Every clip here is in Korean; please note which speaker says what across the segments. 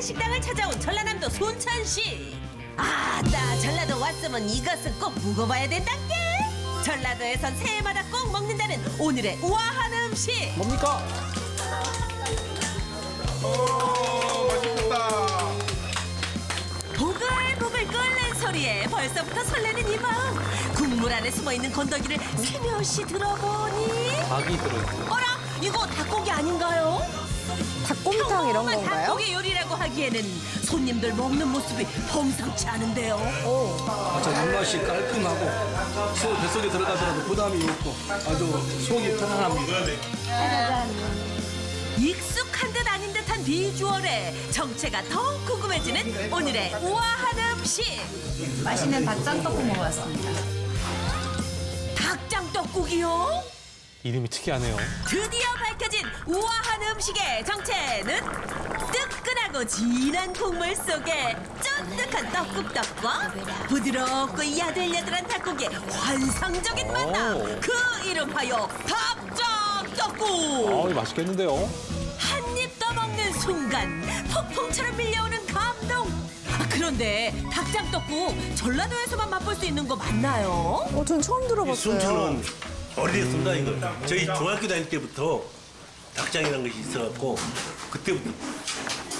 Speaker 1: 한 식당을 찾아온 전라남도 순천 씨. 아따 전라도 왔으면 이것은 꼭 묵어봐야 된단게. 전라도에선 새해마다 꼭 먹는다는 오늘의 우아한 음식.
Speaker 2: 뭡니까?
Speaker 1: 보글보글 끓는 소리에 벌써부터 설레는 이 마음. 국물 안에 숨어 있는 건더기를 세며시 들어보니
Speaker 2: 닭이 들어있어요.
Speaker 1: 어라 이거 닭고기 아닌가요?
Speaker 3: 닭곰 탕 이런 건가요?
Speaker 1: 닭고기 요리라고 하기에는 손님들 먹는 모습이 범상치 않은데요.
Speaker 4: 아주 입맛이 깔끔하고 소 뱃속에 들어가더라도 부담이 없고 아주 속이 편안합니다.
Speaker 1: 익숙한 듯 아닌 듯한 비주얼에 정체가 더욱 궁금해지는 오늘의 우아한 음식.
Speaker 5: 맛있는 닭장 떡국 먹어봤습니다.
Speaker 1: 닭장 떡국이요?
Speaker 2: 이름이 특이하네요.
Speaker 1: 드디어 밝혀진 우아한 음식의 정체는 뜨끈하고 진한 국물 속에 쫀득한 떡국떡과 부드럽고 야들야들한 닭고기의 환상적인 만남
Speaker 2: 오.
Speaker 1: 그 이름하여 닭장 떡국
Speaker 2: 아, 이거 맛있겠는데요?
Speaker 1: 한 입 떠먹는 순간 폭풍처럼 밀려오는 감동 아, 그런데 닭장 떡국 전라도에서만 맛볼 수 있는 거 맞나요?
Speaker 3: 어, 전 처음 들어봤어요.
Speaker 6: 순천은 오래됐습니다 이거 저희 중학교 다닐 때부터 닭장이라는 것이 있어갖고 그때부터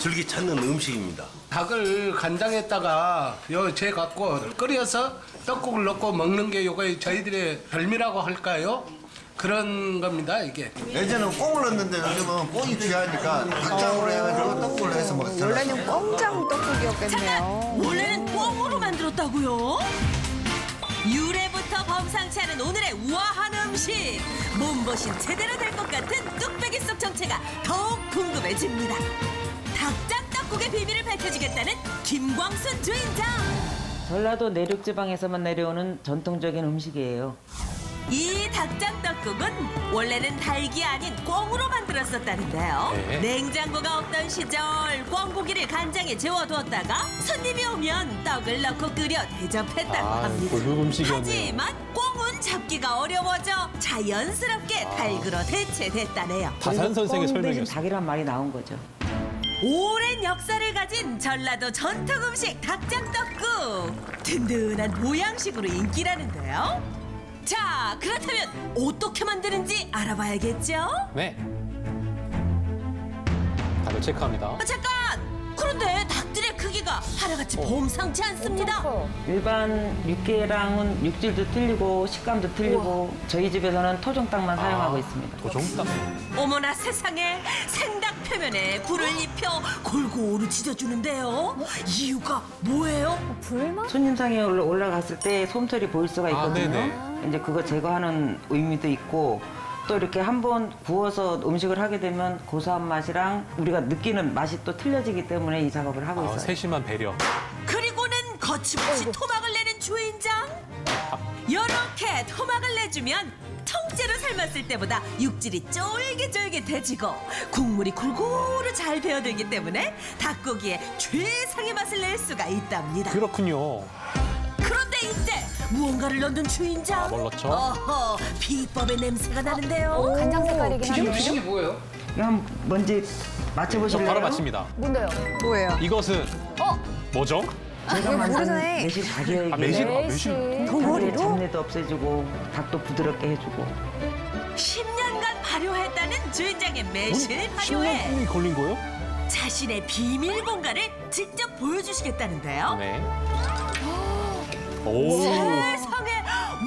Speaker 6: 즐기 찾는 음식입니다
Speaker 4: 닭을 간장에다가 요재 갖고 끓여서 떡국을 넣고 먹는 게 요거 저희들의 별미라고 할까요? 그런 겁니다 이게.
Speaker 7: 예전에는 꽁을 넣었는데 요즘은 꽁이 귀하니까 닭장으로 해가지고 떡국을 해서 먹었잖아요.
Speaker 3: 원래는 꽁장 떡국이었겠네요.
Speaker 1: 원래는 꽁으로 만들었다고요? 유래부터 범상치 않은 오늘의 우아한 음식. 몸보신 제대로 될 것 같은 뚝배기 속 정체가 더욱 궁금해집니다. 닭장 떡국의 비밀을 밝혀주겠다는 김광순 주인장.
Speaker 8: 전라도 내륙 지방에서만 내려오는 전통적인 음식이에요.
Speaker 1: 이 닭장 떡국은 원래는 닭이 아닌 꽁으로 만들었었다는데요.
Speaker 2: 네.
Speaker 1: 냉장고가 없던 시절 꽁고기를 간장에 재워두었다가 손님이 오면 떡을 넣고 끓여 대접했다고
Speaker 2: 아,
Speaker 1: 합니다.
Speaker 2: 고급 음식이었네요.
Speaker 1: 하지만 꽁은 잡기가 어려워져 자연스럽게 닭으로 대체됐다네요.
Speaker 2: 다산 선생의
Speaker 8: 꽁 대신
Speaker 2: 설명이었어요.
Speaker 8: 닭이란 말이 나온 거죠.
Speaker 1: 오랜 역사를 가진 전라도 전통 음식 닭장떡국 든든한 보양식으로 인기라는데요. 자 그렇다면 어떻게 만드는지 알아봐야겠죠?
Speaker 2: 네. 다들 체크합니다.
Speaker 1: 아, 잠깐 그런데 닭들의 크기가 하나같이
Speaker 2: 어.
Speaker 1: 범상치 않습니다.
Speaker 8: 일반 육개랑은 육질도 틀리고 식감도 틀리고 저희 집에서는 토종 닭만 사용하고 있습니다.
Speaker 2: 도종닭.
Speaker 1: 어머나 세상에 생닭 표면에 불을 입혀 골고루 지져주는데요. 이유가 뭐예요?
Speaker 8: 손님상에 올라- 올라갔을 때 솜털이 보일 수가
Speaker 2: 아,
Speaker 8: 있거든요.
Speaker 2: 네네.
Speaker 8: 이제 그거 제거하는 의미도 있고 또 이렇게 한번 구워서 음식을 하게 되면 고소한 맛이랑 우리가 느끼는 맛이 또 틀려지기 때문에 이 작업을 하고
Speaker 2: 아,
Speaker 8: 있어요.
Speaker 2: 세심한 배려.
Speaker 1: 그리고는 거침없이 토막을 내는 주인장. 이렇게 토막을 내주면 통째로 삶았을 때보다 육질이 쫄깃쫄깃해지고 국물이 골고루 잘 배어들기 때문에 닭고기에 최상의 맛을 낼 수가 있답니다.
Speaker 2: 그렇군요.
Speaker 1: 그런데 이때 무언가를 넣는 주인장.
Speaker 2: 아, 뭘 넣죠?
Speaker 1: 어허, 비법의 냄새가 나는데요.
Speaker 5: 간장 색깔이긴
Speaker 4: 이
Speaker 5: 한데.
Speaker 4: 음식이 뭐예요?
Speaker 8: 한번 먼저
Speaker 2: 저
Speaker 8: 맞춰보실래요?
Speaker 2: 바로 맞습니다.
Speaker 5: 뭔데요?
Speaker 3: 뭐예요?
Speaker 2: 이것은 뭐죠?
Speaker 8: 제가 만든
Speaker 3: 모르네.
Speaker 8: 매실 자기에게
Speaker 2: 아, 매실. 아, 매실.
Speaker 8: 덩어리로 잡내도 없애주고 닭도 부드럽게 해주고
Speaker 1: 10년간 발효했다는 주인장의 매실 발효에
Speaker 2: 10년 이 걸린 거예요?
Speaker 1: 자신의 비밀 공간을 직접 보여주시겠다는데요.
Speaker 2: 네. 오.
Speaker 1: 세상에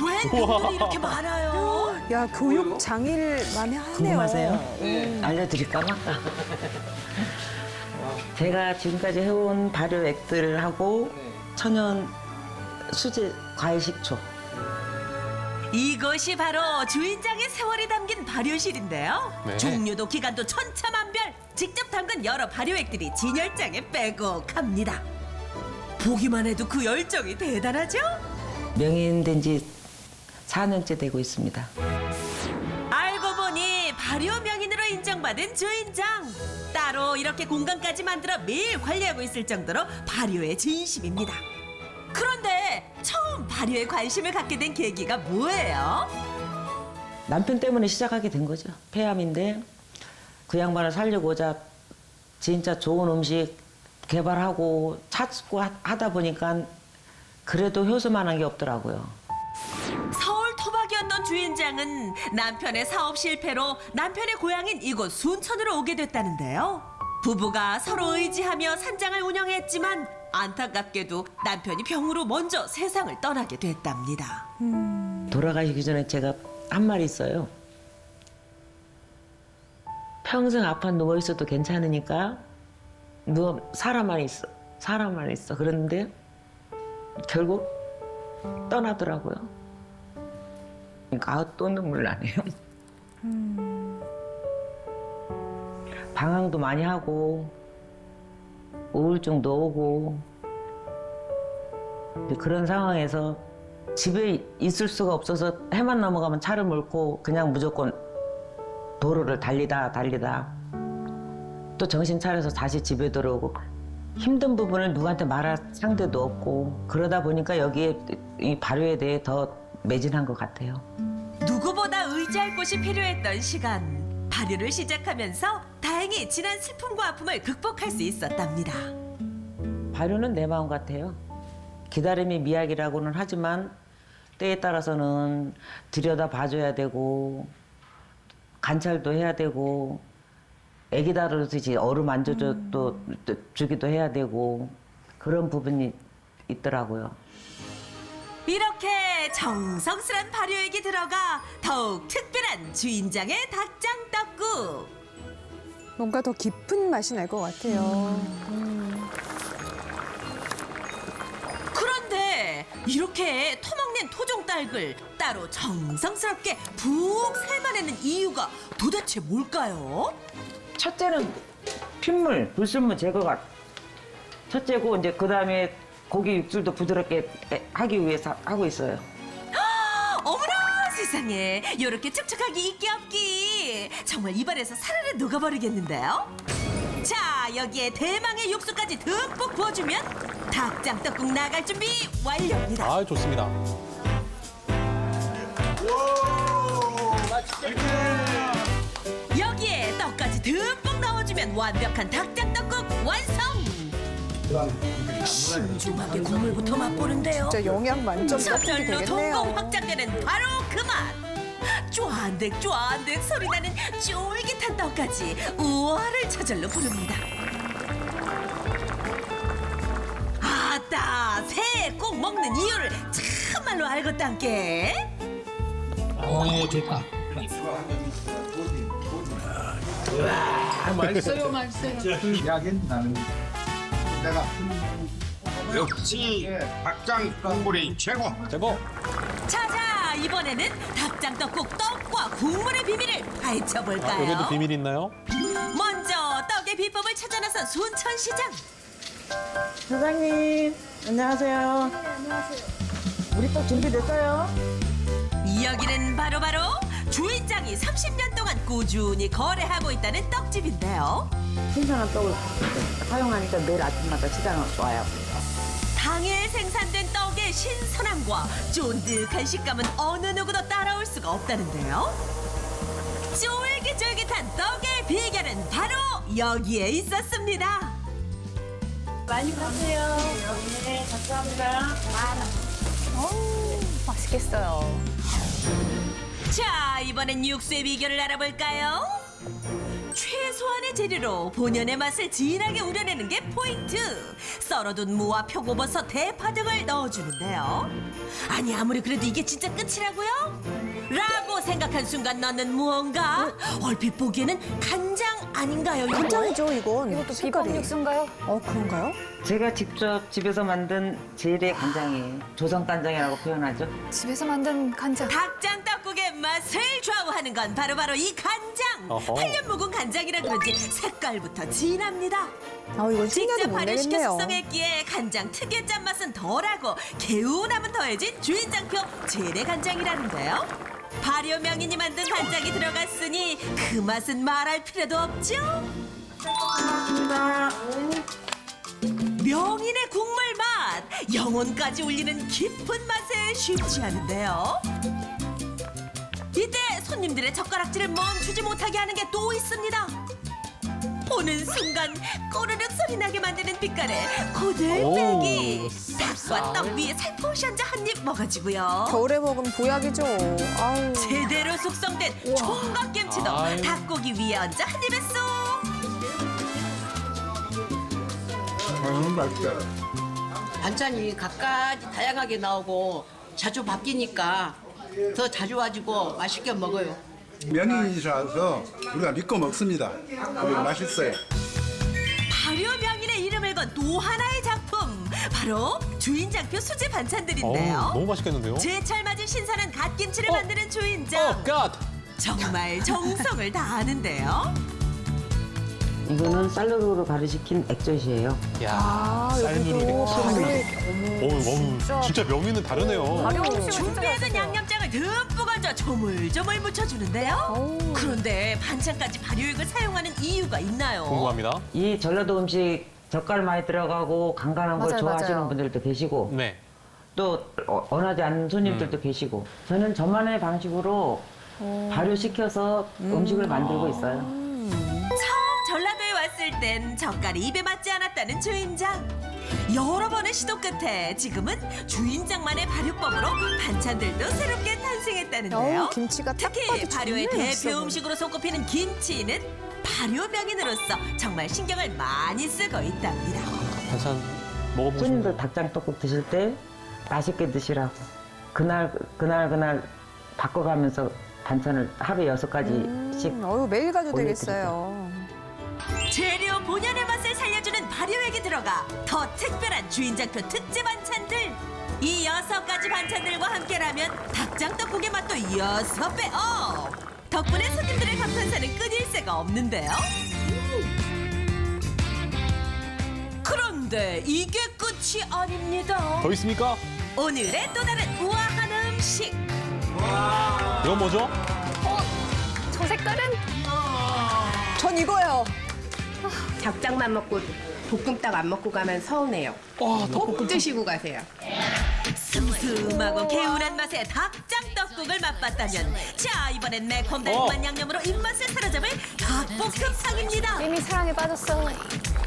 Speaker 1: 왜. 놈들이 이렇게 많아요?
Speaker 3: 야, 교육 장일만이 하네요.
Speaker 8: 궁금하세요? 알려드릴까 봐? 제가 지금까지 해온 발효액들하고 천연 수제 과일 식초
Speaker 1: 이것이 바로 주인장의 세월이 담긴 발효실인데요.
Speaker 2: 네.
Speaker 1: 종류도 기간도 천차만별. 직접 담근 여러 발효액들이 진열장에 빼곡합니다. 보기만 해도 그 열정이 대단하죠?
Speaker 8: 명인된 지 4년째 되고 있습니다.
Speaker 1: 알고 보니 발효 명인으로 인정받은 주인장. 따로 이렇게 공간까지 만들어 매일 관리하고 있을 정도로 발효에 진심입니다. 그런데 처음 발효에 관심을 갖게 된 계기가 뭐예요?
Speaker 8: 남편 때문에 시작하게 된 거죠. 폐암인데 그 양반을 살려고자 진짜 좋은 음식 개발하고 찾고 하- 하다 보니까 그래도 효수만한 게 없더라고요.
Speaker 1: 서울 토박이었던 주인장은 남편의 사업 실패로 남편의 고향인 이곳 순천으로 오게 됐다는데요. 부부가 서로 의지하며 산장을 운영했지만 안타깝게도 남편이 병으로 먼저 세상을 떠나게 됐답니다.
Speaker 8: 돌아가시기 전에 제가 한 말이 있어요. 평생 아파 누워 있어도 괜찮으니까 누워 살아만 있어. 살아만 있어. 그런데 결국 떠나더라고요. 그러니까 아우, 또 눈물 나네요. 방황도 많이 하고 우울증도 오고 그런 상황에서 집에 있을 수가 없어서 해만 넘어가면 차를 몰고 그냥 무조건 도로를 달리다 달리다 또 정신 차려서 다시 집에 들어오고 힘든 부분을 누구한테 말할 상대도 없고 그러다 보니까 여기에 이 발효에 대해 더 매진한 것 같아요.
Speaker 1: 누구보다 의지할 곳이 필요했던 시간. 발효를 시작하면서 다행히 지난 슬픔과 아픔을 극복할 수 있었답니다.
Speaker 8: 발효는 내 마음 같아요. 기다림이 미약이라고는 하지만 때에 따라서는 들여다 봐줘야 되고 관찰도 해야 되고 애기 다루듯이 어루 만져줘 또, 또 주기도 해야 되고 그런 부분이 있더라고요.
Speaker 1: 이렇게 정성스런 발효액이 들어가 더욱 특별한 주인장의 닭장 떡국.
Speaker 3: 뭔가 더 깊은 맛이 날 것 같아요.
Speaker 1: 그런데 이렇게 터먹는 토종닭을 따로 정성스럽게 푹 삶아내는 이유가 도대체 뭘까요?
Speaker 8: 첫째는 핏물, 불순물 제거가 첫째고 이제 그 다음에 고기 육질도 부드럽게 하기 위해서 하고 있어요.
Speaker 1: 어머나 세상에. 이렇게 촉촉하기 있기 없기. 정말 입안에서 사르르 녹아버리겠는데요? 자 여기에 대망의 육수까지 듬뿍 부어주면 닭장 떡국 나갈 준비 완료입니다.
Speaker 2: 아, 좋습니다.
Speaker 1: 여기에 넣어주면 완벽한 닭장 떡국 완성 신중하게 국물부터 맛보는데요
Speaker 3: 진짜 영양 만점 떡국이
Speaker 1: 저절로
Speaker 3: 되겠네요.
Speaker 1: 동공 확장되는 바로 그 맛. 쫀득 쫀득 소리나는 쫄깃한 떡까지 우와를 저절로 부릅니다. 아따 새꼭 먹는 이유를 참말로 알 겠단께.
Speaker 7: 내가
Speaker 9: 역시 닭장 국물이 최고.
Speaker 2: 제거.
Speaker 1: 자자 이번에는 닭장 떡국 떡과 국물의 비밀을 파헤쳐
Speaker 2: 아,
Speaker 1: 볼까요?
Speaker 2: 여기도 비밀 있나요?
Speaker 1: 먼저 떡의 비법을 찾아 나선 순천시장.
Speaker 8: 사장님, 안녕하세요. 안녕하세요. 우리 떡 준비됐어요?
Speaker 1: 여기는 바로바로 주인장이 30년 동안 꾸준히 거래하고 있다는 떡집인데요.
Speaker 8: 신선한 떡을 사용하니까 매일 아침마다 시장을 와요.
Speaker 1: 당일 생산된 떡의 신선함과 쫀득한 식감은 어느 누구도 따라올 수가 없다는데요. 쫄깃쫄깃한 떡의 비결은 바로 여기에 있었습니다.
Speaker 5: 많이 파세요. 네, 감사합니다. 맛있겠어요.
Speaker 1: 자, 이번엔 육수의 비결을 알아볼까요? 최소한의 재료로 본연의 맛을 진하게 우려내는 게 포인트. 썰어둔 무와 표고버섯, 대파 등을 넣어주는데요. 아니 아무리 그래도 이게 진짜 끝이라고요? 라고 생각한 순간 넣는 무언가? 얼핏 보기에는 간장 아닌가요? 이거?
Speaker 3: 간장이죠 이건.
Speaker 5: 이것도
Speaker 3: 색깔이.
Speaker 5: 비법 육수인가요?
Speaker 3: 어 그런가요?
Speaker 8: 제가 직접 집에서 만든 제일의 간장이에요. 조선 간장이라고 표현하죠.
Speaker 5: 집에서 만든 간장.
Speaker 1: 닭장 떡국의 맛을 좌우하는 건 바로바로 이 간장.
Speaker 2: 어허.
Speaker 1: 8년 묵은 간장이라 그런지 색깔부터 진합니다.
Speaker 3: 아 이건
Speaker 1: 직접
Speaker 3: 못
Speaker 1: 발효시켜
Speaker 3: 내겠네요.
Speaker 1: 숙성했기에 간장 특유의 짠맛은 덜하고 개운함은 더해진 주인장표 재래 간장이라는데요. 발효 명인이 만든 간장이 들어갔으니 그 맛은 말할 필요도 없죠. 명인의 국물 맛 영혼까지 울리는 깊은 맛에 쉽지 않은데요. 이때 손님들의 젓가락질을 멈추지 못하게 하는 게 또 있습니다. 보는 순간 꼬르륵 소리 나게 만드는 빛깔의 고들빼기
Speaker 2: 오,
Speaker 1: 닭과 떡 위에 살포시 얹어 한입 먹어주고요
Speaker 3: 겨울에 먹으면 보약이죠. 아우.
Speaker 1: 제대로 숙성된 총각김치도
Speaker 2: 아유.
Speaker 1: 닭고기 위에 얹어 한 입에 쏙
Speaker 10: 반찬이 각가지 다양하게 나오고 자주 바뀌니까 더 자주 와지고 맛있게 먹어요.
Speaker 11: 명인이라서 우리가 믿고 먹습니다. 그리고 맛있어요.
Speaker 1: 발효명인의 이름을 건 또 하나의 작품 바로 주인장표 수제
Speaker 2: 어우,
Speaker 1: 반찬들인데요
Speaker 2: 너무 맛있겠는데요?
Speaker 1: 제철 맞은 신선한 갓김치를
Speaker 2: 어.
Speaker 1: 만드는 주인장
Speaker 2: 어, 갓!
Speaker 1: 정말 정성을 다하는데요
Speaker 8: 이거는 쌀누르로 가루시킨 액젓이에요.
Speaker 2: 야,
Speaker 3: 아, 발효.
Speaker 2: 어우, 어우, 진짜 명이는 다르네요.
Speaker 1: 준비해둔. 양념장을 듬뿍 얹어 조물조물 묻혀주는데요. 그런데 반찬까지 발효액을 사용하는 이유가 있나요?
Speaker 2: 궁금합니다.
Speaker 8: 이 전라도 음식 젓갈 많이 들어가고 간간한 걸
Speaker 5: 맞아요,
Speaker 8: 좋아하시는
Speaker 5: 맞아요.
Speaker 8: 분들도 계시고
Speaker 2: 네.
Speaker 8: 또 어, 원하지 않는 손님들도 계시고 저는 저만의 방식으로 발효시켜서 음 식을 만들고 있어요.
Speaker 1: 왔을 땐 젓갈이 입에 맞지 않았다는 주인장. 여러 번의 시도 끝에 지금은 주인장만의 발효법으로 반찬들도 새롭게 탄생했다는데요.
Speaker 3: 어우, 김치가 딱
Speaker 1: 특히
Speaker 3: 봐도
Speaker 1: 발효의
Speaker 3: 정말 맛있어
Speaker 1: 대표
Speaker 3: 보여.
Speaker 1: 음식으로 손꼽히는 김치는 발효 명인으로서 정말 신경을 많이 쓰고 있답니다.
Speaker 2: 반찬 싶네요.
Speaker 8: 손님들 닭장 떡국 드실 때 맛있게 드시라고 그날 그날 그날 바꿔가면서 반찬을 하루에 여섯 가지씩
Speaker 3: 음, 어유 매일 가도 되겠어요.
Speaker 1: 재료 본연의 맛을 살려주는 발효액이 들어가 더 특별한 주인장표 특제 반찬들. 이 여섯 가지 반찬들과 함께라면 닭장 떡국의 맛도 여섯 배 업. 덕분에 손님들의 감탄사는 끊일 새가 없는데요. 그런데 이게 끝이 아닙니다.
Speaker 2: 더 있습니까?
Speaker 1: 오늘의 또 다른 우아한 음식.
Speaker 2: 이건 뭐죠?
Speaker 5: 저 색깔은
Speaker 3: 전 이거요.
Speaker 10: 닭장만 먹고 볶음닭 안 먹고 가면 서운해요. 꼭 드시고 가세요.
Speaker 1: 슴슴하고 개운한 맛의 닭장 떡국을 맛봤다면 자 이번엔 매콤 달콤한
Speaker 2: 어.
Speaker 1: 양념으로 입맛을 사로잡을 닭볶음탕입니다
Speaker 5: 이미 사랑에 빠졌어.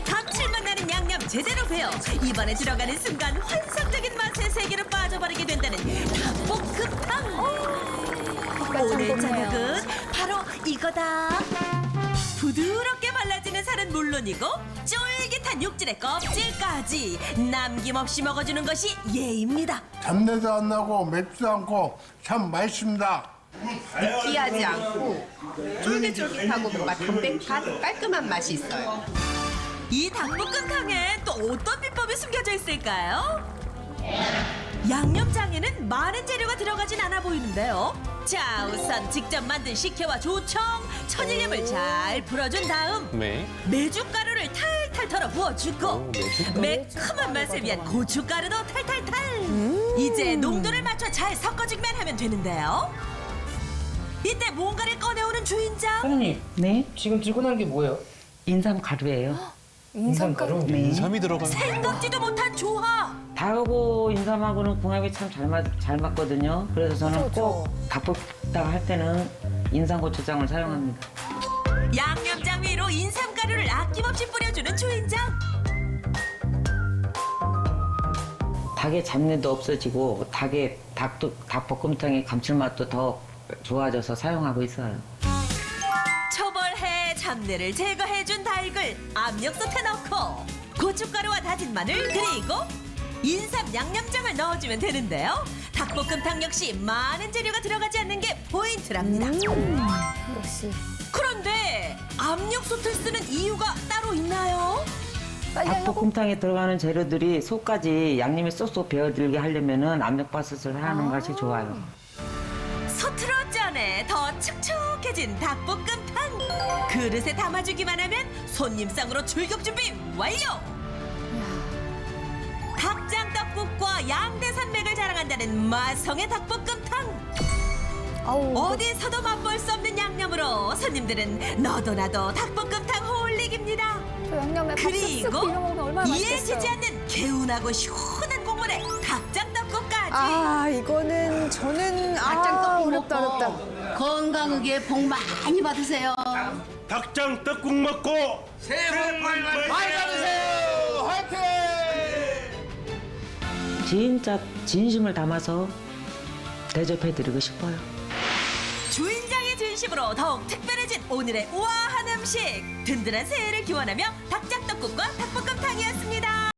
Speaker 1: 감칠맛 나는 양념 제대로 배워 입안에 들어가는 순간 환상적인 맛의 세계로 빠져버리게 된다는 닭볶음탕 오늘 저녁은 바로 이거다 부드럽게 발라지는 살은 물론이고 쫄깃한 육질의 껍질까지 남김없이 먹어주는 것이 예입니다
Speaker 11: 잡내도 안 나고 맵지도 않고 참 맛있습니다.
Speaker 10: 느끼하지 않고 쫄깃쫄깃하고 뭔가 담백한 깔끔한 맛이 있어요.
Speaker 1: 이 닭볶음탕에 또 어떤 비법이 숨겨져 있을까요? 양념장에는 많은 재료가 들어가진 않아 보이는데요. 자, 우선 직접 만든 식혜와 조청, 천일염을 잘 풀어준 다음
Speaker 2: 네.
Speaker 1: 메주가루를 탈탈 털어 부어주고
Speaker 2: 오, 메주가루?
Speaker 1: 매콤한 맛을 위한 고춧가루도 탈탈탈. 이제 농도를 맞춰 잘 섞어주기만 하면 되는데요. 이때 뭔가를 꺼내오는 주인장.
Speaker 10: 사장님,
Speaker 8: 네,
Speaker 10: 지금 들고 난게 뭐예요?
Speaker 8: 인삼 가루예요.
Speaker 10: 인삼가루.
Speaker 8: 네.
Speaker 2: 인삼이 들어가요.
Speaker 1: 생각지도 못한 조합.
Speaker 8: 닭하고 인삼하고는 궁합이 참 잘 맞, 잘 맞거든요. 그래서 저는 꼭 닭볶음탕 할 때는 인삼 고추장을 사용합니다.
Speaker 1: 양념장 위로 인삼가루를 아낌없이 뿌려주는 주인장.
Speaker 8: 닭의 잡내도 없어지고 닭의 닭도 닭볶음탕의 감칠맛도 더 좋아져서 사용하고 있어요.
Speaker 1: 초벌해 잡내를 제거해준 닭을 압력솥에 넣고 고춧가루와 다진 마늘 그리고 인삼 양념장을 넣어주면 되는데요. 닭볶음탕 역시 많은 재료가 들어가지 않는 게 포인트랍니다.
Speaker 5: 역시.
Speaker 1: 그런데 압력솥을 쓰는 이유가 따로 있나요?
Speaker 5: 빨리 하려고.
Speaker 8: 닭볶음탕에 들어가는 재료들이 속까지 양념이 쏙쏙 배어들게 하려면은 압력밥솥을 하는 것이 좋아요.
Speaker 1: 서툴어 전에 더 축축해진 닭볶음탕 그릇에 담아주기만 하면 손님 상으로 출격 준비 완료 양대 산맥을 자랑한다는 마성의 닭볶음탕
Speaker 5: 아우.
Speaker 1: 어디서도 맛볼 수 없는 양념으로 손님들은 너도 나도 닭볶음탕 홀릭입니다
Speaker 5: 저 양념에 밥 쓱쓱
Speaker 1: 그리고
Speaker 5: 비벼 먹으면 얼마나
Speaker 1: 이에
Speaker 5: 맛있겠어요.
Speaker 1: 지지 않는 개운하고 시원한 국물에 닭장 떡국까지
Speaker 3: 아, 이거는 저는 아,
Speaker 10: 닭장 떡국
Speaker 3: 어렵다
Speaker 10: 먹고
Speaker 3: 어렵다.
Speaker 10: 건강하게 복 많이 받으세요.
Speaker 6: 닭장 떡국 먹고
Speaker 4: 새해 복 많이 받으세요.
Speaker 8: 진짜 진심을 담아서 대접해드리고 싶어요.
Speaker 1: 주인장의 진심으로 더욱 특별해진 오늘의 우아한 음식 든든한 새해를 기원하며 닭장떡국과 닭볶음탕이었습니다.